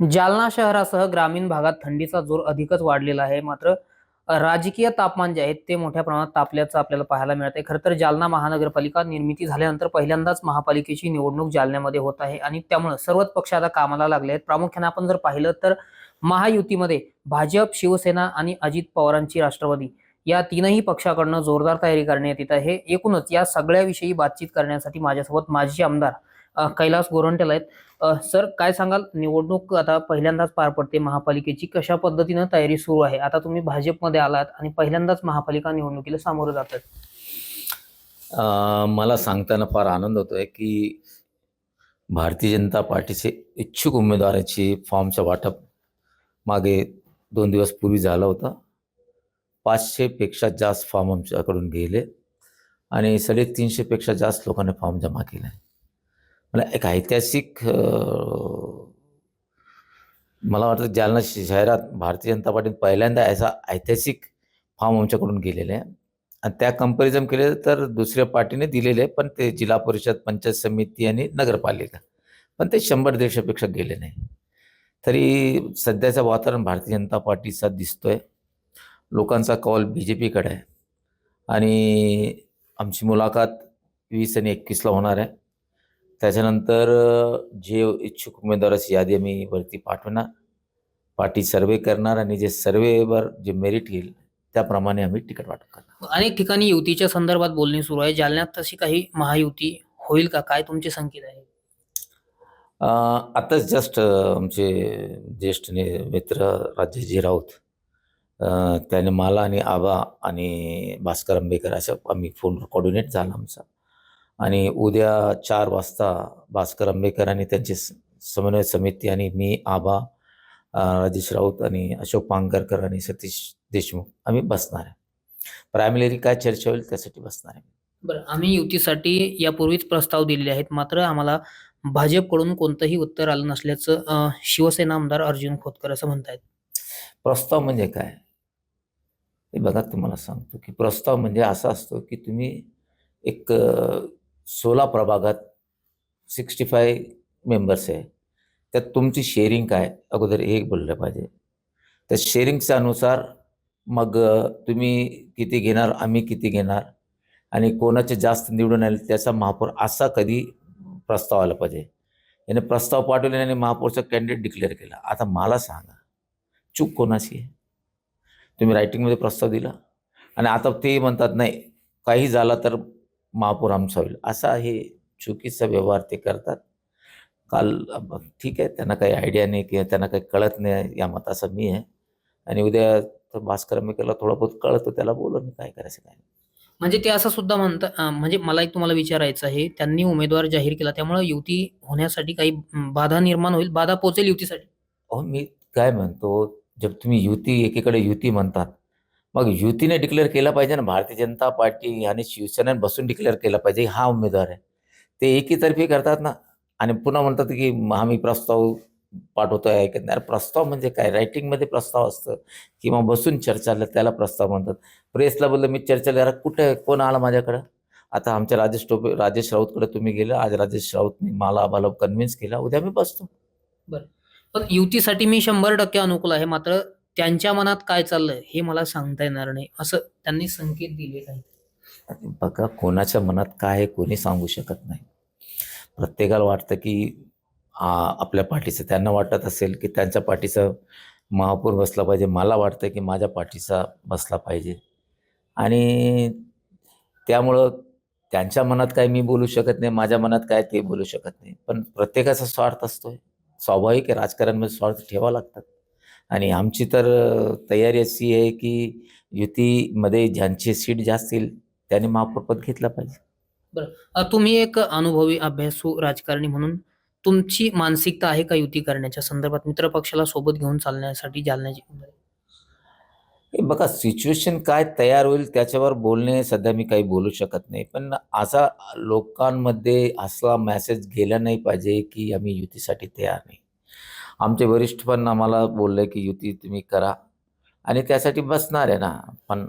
जालना शहरासह ग्रामीण भागात थंडीचा जोर अधिकच वाढलेला आहे. मात्र राजकीय तापमान जे आहे ते मोठ्या प्रमाणात तापल्याचं आपल्याला पाहायला मिळत आहे खरं तर जालना महानगरपालिका निर्मिती झाल्यानंतर पहिल्यांदाच महापालिकेची निवडणूक जालन्यामध्ये होत आहे आणि त्यामुळे सर्वच पक्ष आता कामाला लागले आहेत. प्रामुख्याने आपण जर पाहिलं तर महायुतीमध्ये भाजप शिवसेना आणि अजित पवारांची राष्ट्रवादी या तीनही पक्षाकडनं जोरदार तयारी करण्यात येत आहे. एकूणच या सगळ्याविषयी बातचीत करण्यासाठी माझ्यासोबत माजी आमदार कैलास गोरंटेल आहेत. सर काय सांगाल? निवडणूक आता पहिल्यांदाच पार पडते. महापालिकेची कशा पद्धतीनं तयारी सुरू आहे? आता तुम्ही भाजपमध्ये आलात आणि पहिल्यांदाच महापालिका निवडणुकीला सामोरं जातात मला सांगताना फार आनंद होतोय की भारतीय जनता पार्टीचे इच्छुक उमेदवाराची फॉर्मचं वाटप मागे दोन दिवस पूर्वी झालं होतं. पाचशेपेक्षा जास्त फॉर्म आमच्याकडून गेले आणि साडेतीनशेपेक्षा जास्त लोकांनी फॉर्म जमा केला. आहे मला एक ऐतिहासिक मला वाटतं जालना श- शहरात भारतीय जनता पार्टीत पहिल्यांदा असा ऐतिहासिक फॉर्म आमच्याकडून गेलेले आहे. आणि त्या कंपॅरिझन केले तर दुसऱ्या पार्टीने दिलेले आहे पण ते जिल्हा परिषद पंचायत समिती आणि नगरपालिका. पण ते शंभर दीडशेपेक्षा गेले नाही. तरी सध्याचं वातावरण भारतीय जनता पार्टीचा दिसतोय. लोकांचा कॉल बी जे पीकडे आहे. आणि आमची मुलाखत वीस आणि एकवीसला होणार आहे. त्याच्यानंतर जे इच्छुक उमेदवाराची यादी आम्ही वरती पाठवणार. पार्टी सर्वे करणार आणि जे सर्वेवर जे मेरिट येईल त्याप्रमाणे आम्ही तिकीट वाटप करणार अनेक ठिकाणी युतीच्या संदर्भात बोलणी सुरू आहे. जालन्यात तशी काही महायुती होईल का? काय तुमचे संकेत आहे? आताच जस्ट आमचे ज्येष्ठ ने- मित्र राजेजी राऊत त्याने मला आणि आबा आणि भास्कर आंबेकर अशा आम्ही फोन कोऑर्डिनेट झाला आमचा. आणि उद्या चार वाजता भास्कर आंबेकर आणि त्यांची समन्वय समिती आणि मी आबा राजेश राऊत आणि अशोक पांगरकर आणि सतीश देशमुख आम्ही बसणार आहे. प्रायमरी काय चर्चा होईल त्यासाठी बसणार आहे. बरं आम्ही युतीसाठी यापूर्वीच प्रस्ताव दिलेले आहेत मात्र आम्हाला भाजपकडून कोणतंही उत्तर आलं नसल्याचं शिवसेना आमदार अर्जुन खोतकर असं म्हणतायत. प्रस्ताव म्हणजे काय? हे बघा तुम्हाला सांगतो की प्रस्ताव म्हणजे असा असतो की तुम्ही एक सोळा प्रभागात सिक्स्टी फाय मेंबर्स आहे. त्यात तुमची शेअरिंग काय? अगोदर हे बोललं पाहिजे. त्या शेअरिंगच्या अनुसार मग तुम्ही किती घेणार? आम्ही किती घेणार? आणि कोणाचे जास्त निवडून आले त्याचा महापौर असा कधी प्रस्ताव आला पाहिजे? याने प्रस्ताव पाठवले आणि महापौरचा कॅन्डिडेट डिक्लेअर केला. आता मला सांगा चूक कोणाची आहे? तुम्ही रायटिंगमध्ये प्रस्ताव दिला. आणि आता ते म्हणतात नाही काही झाला तर महापौर आमचा होईल. असा हे चुकीचा व्यवहार ते करतात. काल ठीक आहे त्यांना काही आयडिया नाही किंवा त्यांना काही कळत नाही या मताचा मी आहे. आणि उद्या तर भास्कर आंबेकरला थोडं बहुत कळतं त्याला बोलू मी काय करायचं काय नाही. म्हणजे ते असं सुद्धा म्हणतात म्हणजे मला एक तुम्हाला विचारायचं आहे त्यांनी उमेदवार जाहीर केला त्यामुळे युती होण्यासाठी काही बाधा निर्माण होईल बाधा पोहोचेल युतीसाठी? अहो मी काय म्हणतो जर तुम्ही युती एकीकडे युती म्हणतात मग युतीने डिक्लेअर केला पाहिजे ना भारतीय जनता पार्टी आणि शिवसेनेने बसून डिक्लेअर केला पाहिजे हा उमेदवार आहे. ते एकीतर्फी करतात ना. आणि पुन्हा म्हणतात की आम्ही प्रस्ताव पाठवतो आहे ऐकत नाही. प्रस्ताव म्हणजे काय? रायटिंगमध्ये प्रस्ताव असतं. किंवा बसून चर्चा त्याला प्रस्ताव म्हणतात. प्रेसला बोललं मी चर्चा अरे कुठे? कोण आला माझ्याकडं? आता आमच्या राजेश टोपे राजेश राऊतकडे तुम्ही गेलं. आज राजेश राऊतनी मला आम्हाला कन्व्हिन्स केला. उद्या मी बसतो. बरं. पण युतीसाठी मी शंभर टक्के अनुकूल आहे. मात्र त्यांच्या मनात काय चाललंय हे मला सांगता येणार नाही. असं त्यांनी संकेत दिले नाही बघा कोणाच्या मनात काय आहे कोणी सांगू शकत नाही. प्रत्येकाला वाटतं की आपल्या पाठीचं त्यांना वाटत असेल की त्यांच्या पाठीचा महापौर बसला पाहिजे. मला वाटतं की माझ्या पाठीचा बसला पाहिजे. आणि त्यामुळं त्यांच्या मनात काय मी बोलू शकत नाही माझ्या मनात काय ते बोलू शकत नाही. पण प्रत्येकाचा स्वार्थ असतोय. स्वाभाविक आहे राजकारणामध्ये स्वार्थ ठेवावा लागतात. आणि आमची तर तयारी अशी आहे की युतीमध्ये ज्यांची सीट जास्त येईल त्याने महापौरपद घेतलं पाहिजे. अ, तुम्ही एक अनुभवी अभ्यासू राजकारणी म्हणून तुमची मानसिकता आहे का युती करण्याच्या संदर्भात? मित्र पक्षाला सोबत घेऊन चालण्यासाठी जालन्याची हे बघा सिच्युएशन काय तयार होईल त्याच्यावर बोलणे सध्या मी काही बोलू शकत नाही. पण असा लोकांमध्ये असला मेसेज गेला नाही पाहिजे की आम्ही युतीसाठी तयार नाही. आमचे वरिष्ठ पण आम्हाला बोलले की युती तुम्ही करा. आणि त्यासाठी बसणार आहे ना. पण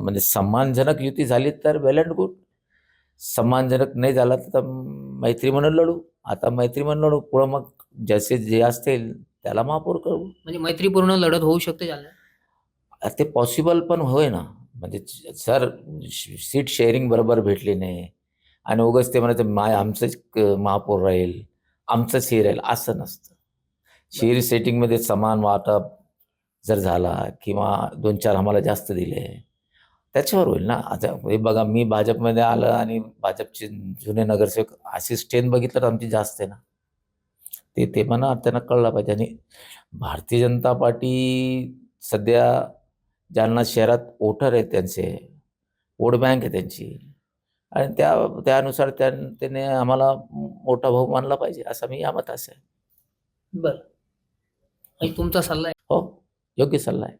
म्हणजे सन्मानजनक युती झाली तर वेल अँड गुड. सन्मानजनक नाही झाला तर मैत्री म्हणून लढू. आता मैत्री म्हणून लढू. पुढं मग जसे जे असतील त्याला महापौर करू. म्हणजे मैत्रीपूर्ण लढत होऊ शकते अरे ते पॉसिबल पण होय ना. म्हणजे सर सीट शेअरिंग बरोबर भेटली नाही. आणि उगाच ते म्हणायचं माय आमचंच महापौर राहील. आमचंच हे राहील. असं नसतं. शेअर सेटिंगमध्ये समान वाटप जर झाला किंवा दोन चार आम्हाला जास्त दिले त्याच्यावर होईल ना? आता हे बघा मी भाजपमध्ये आलं आणि भाजपचे जुने नगरसेवक अशी स्ट्रेंथ बघितलं तर आमची जास्त आहे ना? ते ते म्हणा त्यांना कळलं पाहिजे. आणि भारतीय जनता पार्टी सध्या जालना शहरात वोटर आहेत त्यांचे वोट बँक आहे त्यांची. आणि त्या त्यानुसार त्याने आम्हाला मोठा भाऊ मानला पाहिजे असा मी या मतास आहे. बरं. म्हणजे तुमचा सल्ला आहे? हो योग्य सल्ला आहे.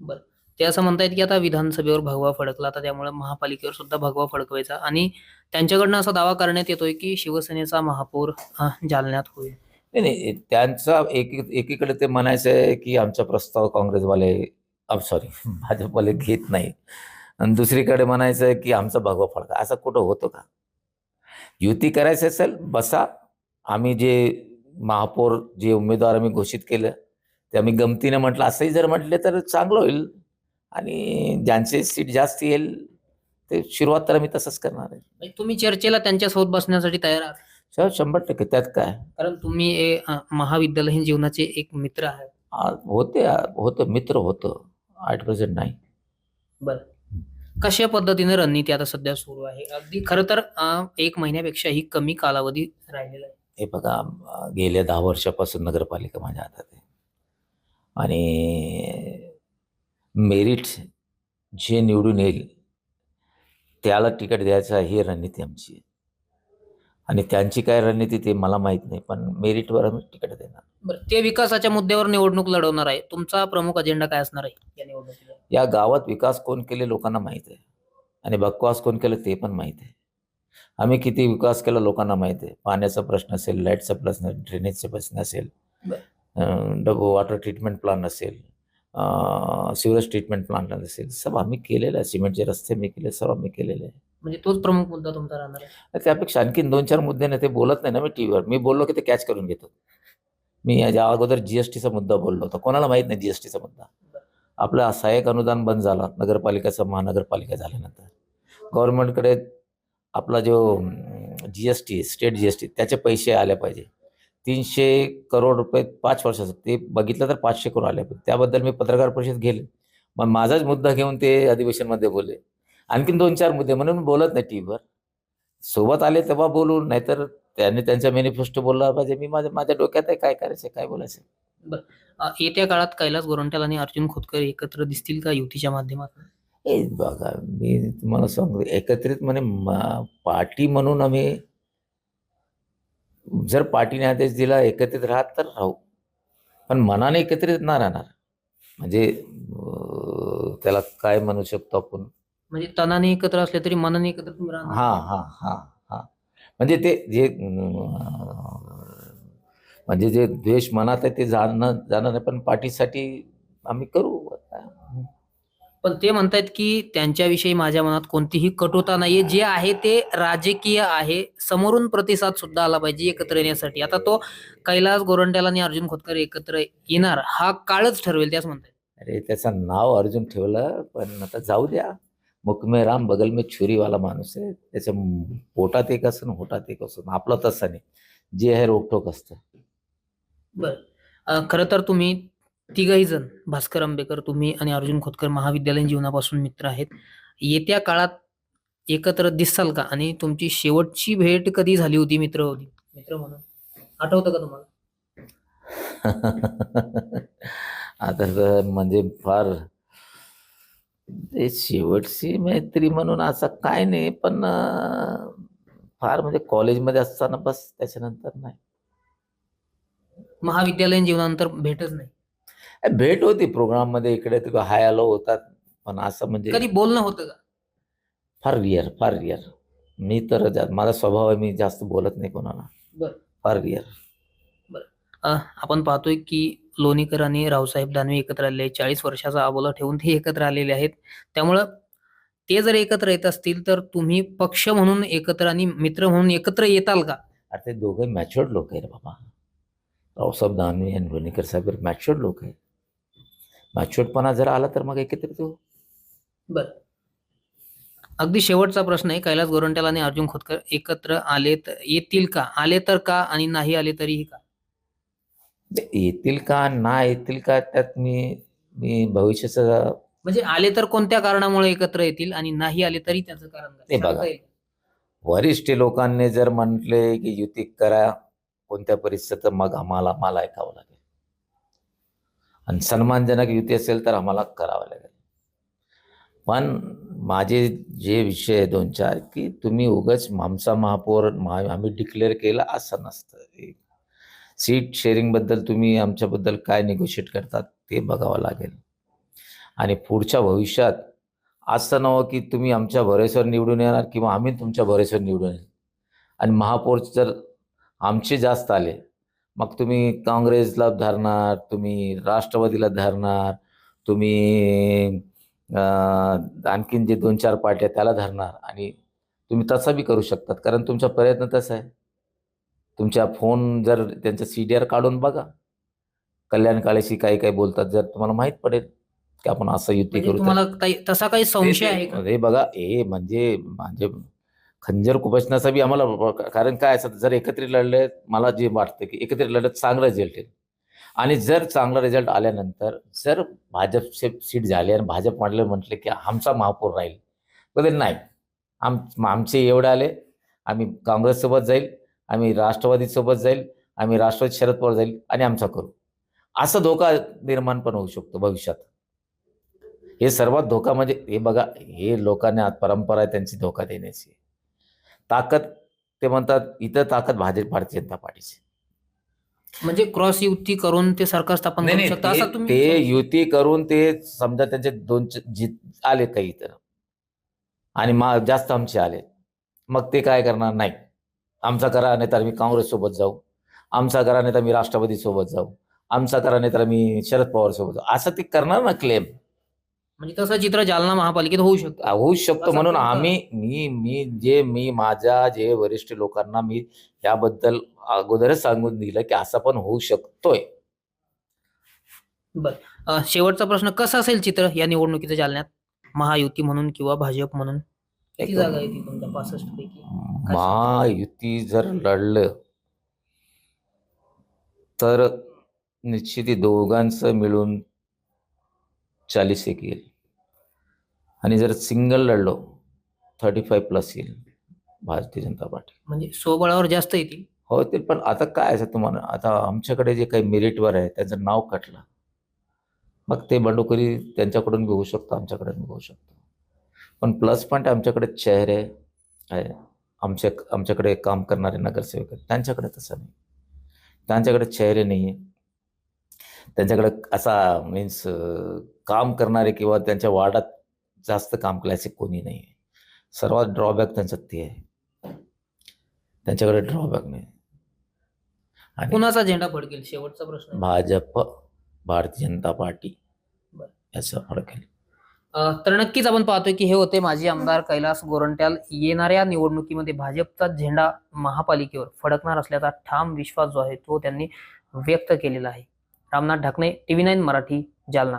बरं. ते असं म्हणतायत की आता विधानसभेवर भगवा फडकला तर त्यामुळे महापालिकेवर सुद्धा भगवा फडकवायचा आणि त्यांच्याकडनं असा दावा करण्यात येतोय की शिवसेनेचा महापौर हा, जालन्यात होईल. नाही नाही त्यांचा एक एकीकडे ते म्हणायचं आहे की आमचा प्रस्ताव काँग्रेसवाले सॉरी भाजपवाले घेत नाही आणि दुसरीकडे म्हणायचं आहे की आमचा भगवा फडका असं कुठं होतं का? युती करायचं असेल बसा. आम्ही जे महापौर जे उमेदवार आम्ही घोषित केलं ते आम्ही गमतीने म्हटलं असंही जर म्हटले तर चांगलं होईल. आणि ज्यांचे सीट जास्त येईल ते सुरुवात तर आम्ही तसंच करणार आहे. म्हणजे तुम्ही चर्चेला त्यांच्यासोबत बसण्यासाठी तयार आहात? शं- शंभर टक्के. त्यात काय? कारण तुम्ही अ, महाविद्यालयीन जीवनाचे एक मित्र आहेत. आ, होते आ, होतं. मित्र होतं. आठ पर्सेंट नाही. बरं. कशा पद्धतीने रणनीती आता सध्या सुरू आहे? अगदी खरं तर अ, एक महिन्यापेक्षाही कमी कालावधी राहिलेला आहे. हे बघा अं, गेल्या दहा वर्षापासून नगरपालिका माझ्या हातात आहे. आणि मेरिट जे निवडून येईल त्याला तिकीट द्यायचा ही रणनीती आमची आहे. आणि त्यांची काय रणनीती ते मला माहीत नाही पण मेरिटवर आम्ही तिकीट देणार. बरं ते विकासाच्या मुद्द्यावर निवडणूक लढवणार आहे. तुमचा प्रमुख अजेंडा काय असणार आहे या निवडणुकीला या गावात विकास कोण केले लोकांना माहीत आहे. आणि बकवास कोण केलं ते पण माहीत आहे. आम्ही किती विकास केला लोकांना माहीत आहे. पाण्याचा प्रश्न असेल लाईटचा प्रश्न ड्रेनेजचा प्रश्न असेल डब वॉटर ट्रीटमेंट प्लांट असेल सिवरेज ट्रीटमेंट प्लांट असेल सब आम्ही केलेलं आहे. सिमेंटचे रस्ते मी केले सर्व आम्ही केलेले आहे. म्हणजे तोच प्रमुख मुद्दा तुमचा राहणार आहे. त्यापेक्षा आणखीन दोन चार मुद्दे नाही ते बोलत नाही ना मी टी व्हीवर मी बोललो की ते कॅच करून घेतो. मी याच्या अगोदर जीएसटीचा मुद्दा बोललो होता. कोणाला माहीत नाही जीएसटीचा मुद्दा? आपलं सहाय्यक अनुदान बंद झाला. नगरपालिकेचा महानगरपालिका झाल्यानंतर. गव्हर्नमेंटकडे आपला जो G S T state G S T त्याचे पैसे आले पाहिजे. तीनशे करोड रुपये पाच वर्षाचं. ते बघितलं तर पाचशे करोड आले. त्याबद्दल मी पत्रकार परिषद गेले मग माझाच मुद्दा घेऊन ते अधिवेशनमध्ये बोलले. आणखीन दोन चार मुद्दे. म्हणून बोलत नाही टी व्हीवर सोबत आले तेव्हा बोलू. नाहीतर त्यांनी त्यांचा मॅनिफेस्टो बोलला पाहिजे. मी माझ्या माझ्या डोक्यात आहे काय करायचं काय बोलायचं. अ, येत्या काळात कैलास गोरंट्याल आणि अर्जुन खोतकर एकत्र दिसतील का युतीच्या माध्यमातून? ए बघा. मी तुम्हाला सांगतो एकत्रित म्हणे पार्टी म्हणून आम्ही जर पार्टीने आदेश दिला एकत्रित राहत तर राहू. पण मनाने एकत्रित ना राहणार म्हणजे त्याला काय म्हणू शकतो आपण? म्हणजे तनाने एकत्र असले तरी मनाने एकत्र तुम्ही राहणार. हा हा हा हा. म्हणजे ते जे म्हणजे जे द्वेष मनात आहे ते जाणं जाणं नाही पण पार्टीसाठी आम्ही करू. पण ते म्हणतायत की त्यांच्याविषयी माझ्या मनात कोणतीही कटुता नाहीये. जे आहे ते राजकीय आहे. समोरून प्रतिसाद सुद्धा आला पाहिजे एकत्र येण्यासाठी. आता तो कैलास गोरंट्याल आणि अर्जुन खोतकर एकत्र येणार हा काळच ठरवेल त्याच म्हणतात अरे त्याचं नाव अर्जुन ठेवलं पण आता जाऊ द्या. मुख में राम बगल में छुरीवाला माणूस आहे. त्याच्या पोटात एक असं होटात एक असं आपलं तसं नाही. जे आहे रोकटोक असतं. बरं. खरं तर तुम्ही तिघही जण भास्कर आंबेकर तुम्ही आणि अर्जुन खोतकर महाविद्यालयीन जीवनापासून मित्र आहेत. येत्या काळात एकत्र दिसाल का? आणि तुमची शेवटची भेट कधी झाली होती मित्र? होती मित्र म्हणून. आठवतं का तुम्हाला? आता तर म्हणजे फार ते शेवटची मैत्री म्हणून असं काय नाही पण अं, फार म्हणजे कॉलेजमध्ये असताना बस त्याच्यानंतर नाही. महाविद्यालयीन जीवनानंतर भेटच नाही. भेट होती प्रोग्राममध्ये इकडे तिकडे हाय आलो होतात. पण असं म्हणजे कधी बोलणं होतं का? फार रिअर फार रिअर. मी तर जा- माझा स्वभाव आहे मी जास्त बोलत नाही कोणाला. बरं. फार रिअर. अ, आपण पाहतोय की लोणीकर आणि रावसाहेब दानवे एकत्र आलेले आहेत. चाळीस वर्षाचा अबोला ठेवून ते एकत्र आलेले आहेत. त्यामुळं ते जर एकत्र येत असतील तर तुम्ही पक्ष म्हणून एकत्र आणि मित्र म्हणून एकत्र येताल का? अरे ते दोघे मॅच्युअर्ड लोक आहे रे बाबा. रावसाहेब दानवे आणि लोणीकर साहेब मॅच्युअर्ड लोक आहे मॅच्युअर्डपणा जर आला तर मग एकत्रित हो बर. अगदी शेवटचा प्रश्न आहे कैलास गोरंट्याल आणि अर्जुन खोतकर एकत्र आले तर येतील का? आले तर का आणि नाही आले तरीही का? येतील का ना येतील का त्यात मी मी भविष्याचं म्हणजे आले तर कोणत्या कारणामुळे एकत्र येतील आणि नाही आले तरी त्याचं कारण काय? ते बघा. वरिष्ठ लोकांनी जर म्हटले की युती करा कोणत्या परिस्थितीत मग आम्हाला मला ऐकावं लागेल. आणि सन्मानजनक युती असेल तर आम्हाला करावं लागेल. पण माझे जे विषय आहे दोन चार की तुम्ही उगाच मामसा महापौर महा आम्ही डिक्लेअर केलं असं नसतं. सीट शेअरिंगबद्दल तुम्ही आमच्याबद्दल काय निगोशिएट करतात ते बघावं लागेल. आणि पुढच्या भविष्यात असं नवं की तुम्ही आमच्या भरोश्यावर निवडून येणार किंवा आम्ही तुमच्या भरोश्यावर निवडून येणार. आणि महापौर जर आमचे जास्त आले मग तुम्ही काँग्रेसला धरणार तुम्ही राष्ट्रवादीला धरणार तुम्ही अं, आणखीन जे दोन चार पार्ट्या त्याला धरणार आणि तुम्ही तसा बी करू शकतात. कारण तुमचा प्रयत्न तसा आहे. तुमच्या फोन जर त्यांचा सी डी आर काढून बघा. कल्याण काळेशी काही काही बोलतात जर तुम्हाला माहीत पडेल की आपण असं युती म्हणजे करू तुम्हाला काही- तसा काही संशय आहे हे बघा हे म्हणजे म्हणजे खंजर कुपसण्याचा बी आम्हाला कारण काय असं जर एकत्रित लढले मला जे वाटतं की एकत्रित लढत चांगला रिझल्ट येईल. आणि जर चांगला रिझल्ट आल्यानंतर जर भाजपचे सीट झाले आणि भाजप म्हटलं म्हटले की आमचा महापौर राहील तर नाही. आम आमचे एवढे आले आम्ही काँग्रेससोबत जाईल आम्ही राष्ट्रवादीसोबत जाईल आम्ही राष्ट्रवादी शरद पवार जाईल आणि आमचा करू. असा धोका निर्माण पण होऊ शकतो भविष्यात. हे सर्वात धोका म्हणजे हे बघा हे लोकांना आज परंपरा आहे त्यांची धोका देण्याची. ताकद ते म्हणतात इथं ताकद भाजप भारतीय जनता पार्टीची. म्हणजे क्रॉस युती करून ते सरकार स्थापन करू नाही, शकता? ते- असं तुम्ही ते युती करून ते समजा त्यांचे दोन च- जीत आले काही तर. आणि मा जास्त आमचे आले. मग ते काय करणार? नाही. आमचा करा नाही तर आम्ही काँग्रेस सोबत जाऊ. आमचा करा नाही तर मी राष्ट्रवादी सोबत जाऊ. आमचा करा नाही तर मी शरद पवार सोबत जाऊ. असं ते करणार ना क्लेम म्हणजे तसं चित्र जालना महापालिकेत होऊ शकतं. होऊ शकतो म्हणून आम्ही मी मी जे मी माझ्या जे वरिष्ठ लोकांना मी याबद्दल अगोदरच सांगून दिलं की असं पण होऊ शकतोय. अं, शेवटचा प्रश्न कसं असेल चित्र या निवडणुकीचं जालन्यात? महायुती म्हणून किंवा भाजप म्हणून? किती जागा आहे ती तुमच्या? पासष्ट पैकी. महायुती जर लढलं तर निश्चित दोघांचं मिळून चाळीस एक येईल. आणि जर सिंगल लढलो थर्टी फाय प्लस येईल भारतीय जनता पार्टी. म्हणजे स्वबळावर जास्त येतील? हो ते पण आता काय असं तुम्हाला आता आमच्याकडे जे काही मेरिटवर आहे त्याचं नाव कटलं. मग ते बंडखोरी त्यांच्याकडून बी होऊ शकतं आमच्याकडे बी होऊ शकतं. पण प्लस पॉईंट आमच्याकडे चेहरे आहे. आमच्या आमच्याकडे काम करणारे नगरसेवक आहेत. त्यांच्याकडे तसं नाही. त्यांच्याकडे चेहरे नाही आहे त्यांच्याकडे असा मीन्स काम करणारे किंवा त्यांच्या वार्डात जास्त काम केल्याचे कोणी नाही आहे सर्वात ड्रॉबॅक त्यांचं ते आहे. त्यांच्याकडे ड्रॉबॅक नाही. आणि कुणाचा झेंडा फडकेल? शेवटचा प्रश्न. भाजप भारतीय जनता पार्टी. याचा अं, तर नक्कीच आपण पाहतोय की हे होते माजी आमदार कैलास गोरंट्याल. येणाऱ्या निवडणुकीमध्ये भाजपचा झेंडा महापालिकेवर फडकणार असल्याचा ठाम विश्वास जो आहे तो त्यांनी व्यक्त केलेला आहे. Ramnath Dhakne TV nine Marathi Jalna.